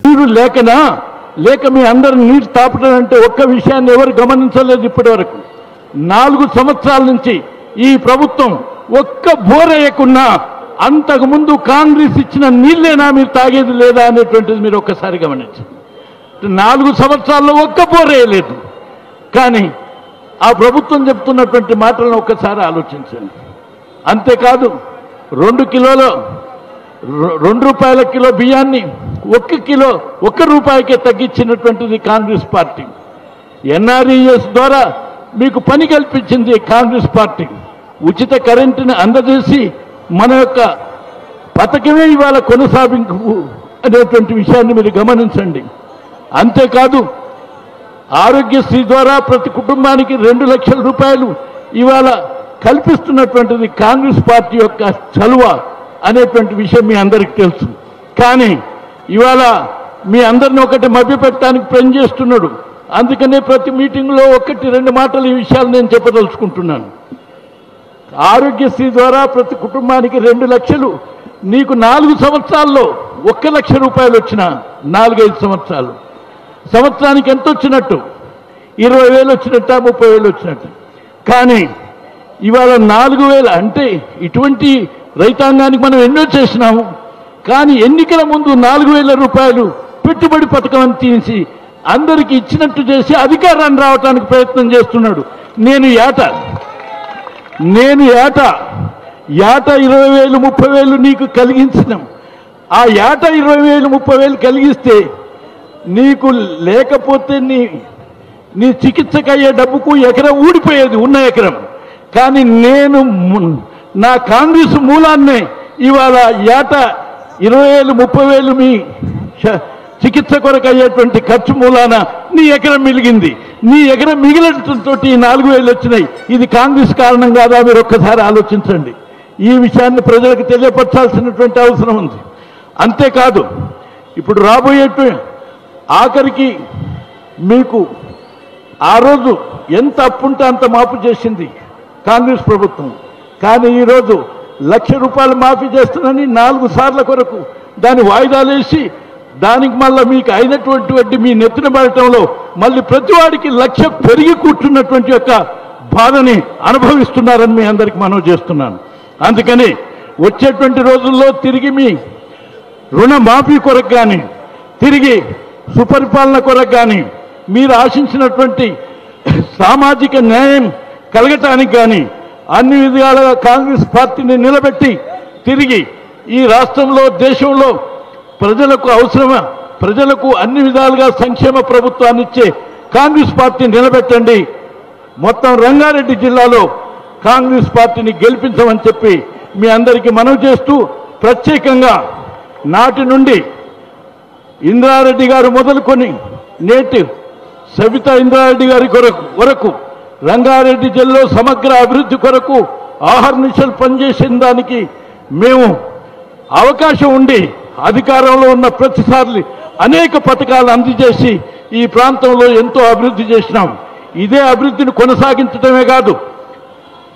నీరు లేకనా లేక మీ అందరు నీరు తాపడం అంటే ఒక్క విషయాన్ని ఎవరు గమనించలేదు ఇప్పటి వరకు నాలుగు సంవత్సరాల నుంచి ఈ ప్రభుత్వం ఒక్క బోరేయకున్నా అంతకుముందు కాంగ్రెస్ ఇచ్చిన నీళ్ళేనా మీరు తాగేది లేదా అనేటువంటిది మీరు ఒక్కసారి గమనించండి. నాలుగు సంవత్సరాల్లో ఒక్క బోరేయలేదు కానీ ఆ ప్రభుత్వం చెప్తున్నటువంటి మాటలను ఒక్కసారి ఆలోచించండి. అంతేకాదు రెండు కిలోలు రెండు రూపాయల కిలో బియ్యాన్ని ఒక్క కిలో ఒక్క రూపాయికే తగ్గించినటువంటిది కాంగ్రెస్ పార్టీ. ఎన్ఆర్ఈఎస్ ద్వారా మీకు పని కల్పించింది కాంగ్రెస్ పార్టీ. ఉచిత కరెంటుని అందజేసి మన యొక్క పథకమే ఇవాళ కొనసాగింపు అనేటువంటి విషయాన్ని మీరు గమనించండి. అంతేకాదు ఆరోగ్యశ్రీ ద్వారా ప్రతి కుటుంబానికి రెండు లక్షల రూపాయలు ఇవాళ కల్పిస్తున్నటువంటిది కాంగ్రెస్ పార్టీ యొక్క చలువ అనేటువంటి విషయం మీ అందరికీ తెలుసు. కానీ ఇవాళ మీ అందరిని ఒకటి మభ్యపెట్టడానికి పనిచేస్తున్నాడు అందుకనే ప్రతి మీటింగ్లో ఒకటి రెండు మాటలు ఈ విషయాలు నేను చెప్పదలుచుకుంటున్నాను. ఆరోగ్యశ్రీ ద్వారా ప్రతి కుటుంబానికి రెండు లక్షలు నీకు నాలుగు సంవత్సరాల్లో ఒక్క లక్ష రూపాయలు వచ్చిన నాలుగైదు సంవత్సరాలు. సంవత్సరానికి ఎంత వచ్చినట్టు? ఇరవై వేలు వచ్చినట్ట ముప్పై వేలు వచ్చినట్టు? కానీ ఇవాళ నాలుగు వేలు అంటే ఇటువంటి రైతాంగానికి మనం ఎన్నో చేసినాము. కానీ ఎన్నికల ముందు నాలుగు వేల రూపాయలు పెట్టుబడి పథకం అని తీసి అందరికీ ఇచ్చినట్టు చేసి అధికారాన్ని రావడానికి ప్రయత్నం చేస్తున్నాడు. నేను ఏట నేను ఏట ఏట ఇరవై వేలు ముప్పై వేలు నీకు కలిగించినాం ఆ ఏట ఇరవై వేలు ముప్పై వేలు కలిగిస్తే నీకు లేకపోతే నీ నీ చికిత్సకు అయ్యే డబ్బుకు ఎకరం ఊడిపోయేది ఉన్న ఎకరం. కానీ నేను నా కాంగ్రెస్ మూలాన్నే ఇవాళ ఏట ఇరవై వేలు ముప్పై వేలు మీ చికిత్స కొరకు అయ్యేటువంటి ఖర్చు మూలాన నీ ఎకరం మిలిగింది నీ ఎకరం మిగిలడంతో ఈ నాలుగు వేలు వచ్చినాయి. ఇది కాంగ్రెస్ కారణం కాదా? మీరు ఒక్కసారి ఆలోచించండి. ఈ విషయాన్ని ప్రజలకు తెలియపరచాల్సినటువంటి అవసరం ఉంది. అంతేకాదు ఇప్పుడు రాబోయేటు ఆఖరికి మీకు ఆ రోజు ఎంత అప్పుంటే అంత మాఫీ చేసింది కాంగ్రెస్ ప్రభుత్వం. కానీ ఈరోజు లక్ష రూపాయలు మాఫీ చేస్తున్నాని నాలుగు సార్ల కొరకు దాని వాయిదాలు వేసి దానికి మళ్ళీ మీకు అయినటువంటి వడ్డీ మీ నెత్తిన పడటంలో మళ్ళీ ప్రతివాడికి లక్ష పెరిగి కూర్చున్నటువంటి యొక్క బాధని అనుభవిస్తున్నారని మీ అందరికి మనవి చేస్తున్నాను. అందుకని వచ్చేటువంటి రోజుల్లో తిరిగి మీ రుణమాఫీ కొరకు కానీ తిరిగి సుపరిపాలన కొరకు కానీ మీరు ఆశించినటువంటి సామాజిక న్యాయం కలగటానికి కానీ అన్ని విధాలుగా కాంగ్రెస్ పార్టీని నిలబెట్టి తిరిగి ఈ రాష్ట్రంలో దేశంలో ప్రజలకు అవసరమా ప్రజలకు అన్ని విధాలుగా సంక్షేమ ప్రభుత్వాన్ని ఇచ్చే కాంగ్రెస్ పార్టీ నిలబెట్టండి. మొత్తం రంగారెడ్డి జిల్లాలో కాంగ్రెస్ పార్టీని గెలిపించమని చెప్పి మీ అందరికీ మనవి చేస్తూ ప్రత్యేకంగా నాటి నుండి ఇంద్రారెడ్డి గారు మొదలుకొని నేటి సవిత ఇంద్రారెడ్డి గారి కొరకు వరకు రంగారెడ్డి జిల్లాలో సమగ్ర అభివృద్ధి కొరకు ఆహర్నిశలు పనిచేసిన దానికి మేము అవకాశం ఉండి అధికారంలో ఉన్న ప్రతిసారి అనేక పథకాలు అందజేసి ఈ ప్రాంతంలో ఎంతో అభివృద్ధి చేసినాం. ఇదే అభివృద్ధిని కొనసాగించడమే కాదు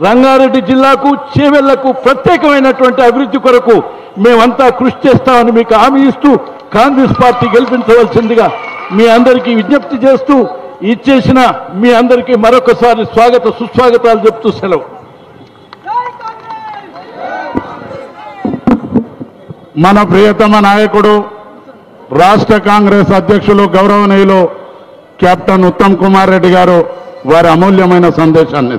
రంగారెడ్డి జిల్లాకు చేవెళ్ళకు ప్రత్యేకమైనటువంటి అభివృద్ధి కొరకు మేమంతా కృషి చేస్తామని మీకు హామీ ఇస్తూ కాంగ్రెస్ పార్టీ గెలిపించవలసిందిగా మీ అందరికీ విజ్ఞప్తి చేస్తూ ఇచ్చేసిన మీ అందరికీ మరొకసారి స్వాగత సుస్వాగతాలు చెప్తూ సెలవు. మన ప్రియతమ నాయకుడు రాష్ట్ర కాంగ్రెస్ అధ్యక్షులు గౌరవనీయులు కెప్టెన్ ఉత్తమ్ కుమార్ రెడ్డి గారు వారి అమూల్యమైన సందేశాన్ని